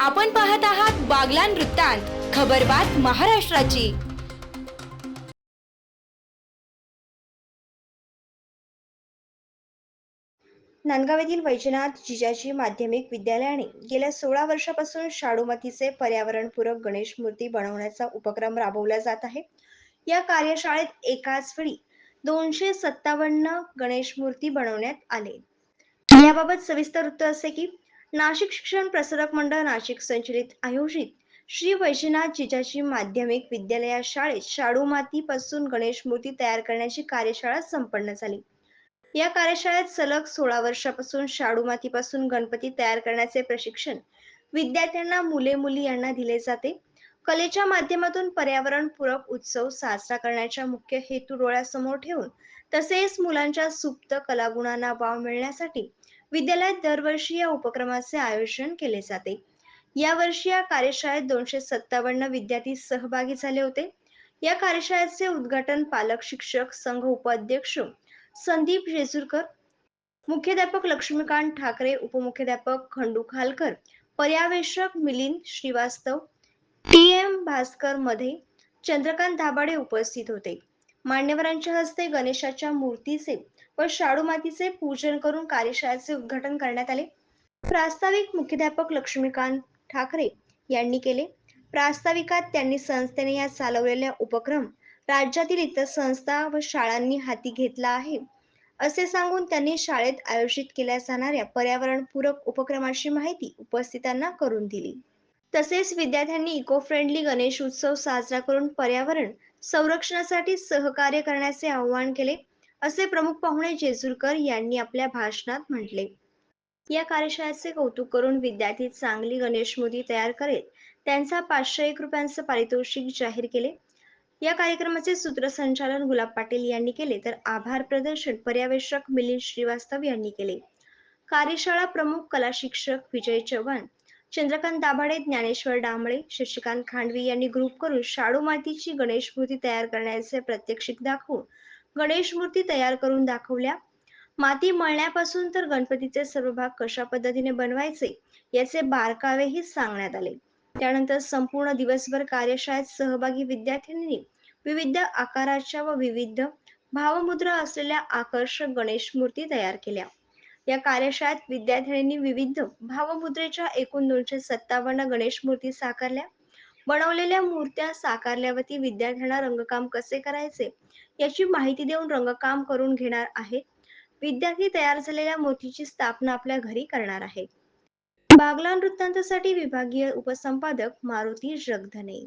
आपण पाहत आहात बागलान वृत्तांत खबरबात महाराष्ट्राची. नांदगाव येथील वैजनाथ जिजाजी माध्यमिक विद्यालयाने गेल्या सोळा वर्षापासून शाडूमतीचे पर्यावरणपूरक गणेश मूर्ती बनवण्याचा उपक्रम राबवला जात आहे. या कार्यशाळेत एकाच वेळी दोनशे सत्तावन्न गणेश मूर्ती बनवण्यात आले. याबाबत सविस्तर वृत्त असे की नाशिक शिक्षण प्रसारक मंडळ नाशिक संचलित आयोजित श्री वैजनाथ जिजाजी माध्यमिक विद्यालया शाळेत शाडू मातीपासून गणेश मूर्ती तयार करण्याची कार्यशाळा संपन्न झाली. या कार्यशाळेत सलग सोळा वर्षापासून शाडू मातीपासून गणपती तयार करण्याचे प्रशिक्षण विद्यार्थ्यांना मुले मुली यांना दिले जाते. कलेच्या माध्यमातून पर्यावरणपूरक उत्सव साजरा करण्याच्या मुख्य हेतू डोळ्यासमोर ठेवून तसेच मुलांच्या सुप्त कलागुणांना वाव मिळण्यासाठी विद्यालयात दरवर्षी या उपक्रमाचे आयोजन केले जाते. यावर्षी या कार्यशाळेत दोनशे सत्तावन्न विद्यार्थी सहभागी झाले होते. या कार्यशाळेचे उद्घाटन पालक शिक्षक संघ उपाध्यक्ष संदीप जेजूरकर मुख्याध्यापक लक्ष्मीकांत ठाकरे उपमुख्याध्यापक खंडू खालकर पर्यावेक्षक मिलिंद श्रीवास्तव टी एम भास्करमध्ये चंद्रकांत दाभाडे उपस्थित होते. मान्यवरांच्या हस्ते गणेशाच्या मूर्तीचे व शाडू मातीचे पूजन करून कार्यशाळेचे उद्घाटन करण्यात आले. प्रास्ताविक मुख्याध्यापक लक्ष्मीकांत ठाकरे यांनी केले. प्रास्ताविकात त्यांनी संस्थेने या चालवलेल्या उपक्रम राज्यातील इतर संस्था व शाळांनी हाती घेतला आहे. असे सांगून त्यांनी शाळेत आयोजित केल्या जाणाऱ्या पर्यावरणपूरक उपक्रमाची माहिती उपस्थितांना करून दिली. तसेच विद्यार्थ्यांनी इको फ्रेंडली गणेश उत्सव साजरा करून पर्यावरण संरक्षणासाठी सहकार्य करण्याचे आवाहन केले. असे प्रमुख पाहुणे जेजुरकर यांनी आपल्या भाषणात म्हटले. या कार्यशाळेचे कौतुक करून विद्यार्थी चांगली गणेश मूर्ती तयार करेल त्यांचा पाचशे एक रुपयांचं पारितोषिक जाहीर केले. या कार्यक्रमाचे सूत्रसंचालन गुलाब पाटील यांनी केले तर आभार प्रदर्शन पर्यवेक्षक मिलिंद श्रीवास्तव यांनी केले. कार्यशाळा प्रमुख कला शिक्षक विजय चव्हाण चंद्रकांत दाभाडे ज्ञानेश्वर डांबळे शशिकांत खांडवी यांनी ग्रुप करून शाडू मातीची गणेश मूर्ती तयार करण्याचे प्रात्यक्षिक दाखवून गणेश मूर्ती तयार करून दाखवल्या. माती मळण्यापासून तर गणपतीचे सर्व भाग कशा पद्धतीने बनवायचे याचे बारकावेही सांगण्यात आले. त्यानंतर संपूर्ण दिवसभर कार्यशाळेत सहभागी विद्यार्थ्यांनी विविध आकाराच्या व विविध भावमुद्रा असलेल्या आकर्षक गणेश मूर्ती तयार केल्या. या कार्यशाळेत विद्यार्थ्यांनी विविध भावमुद्रेच्या एकूण दोनशे सत्तावन्न गणेश मूर्ती साकारल्या. बनवलेल्या मूर्त्या साकारल्यावरती विद्यार्थ्यांना रंगकाम कसे करायचे याची माहिती देऊन रंगकाम करून घेणार आहे. विद्यार्थी तयार झालेल्या मूर्तीची स्थापना आपल्या घरी करणार आहे. बागलान वृत्तांतासाठी विभागीय उपसंपादक मारुती जगधने.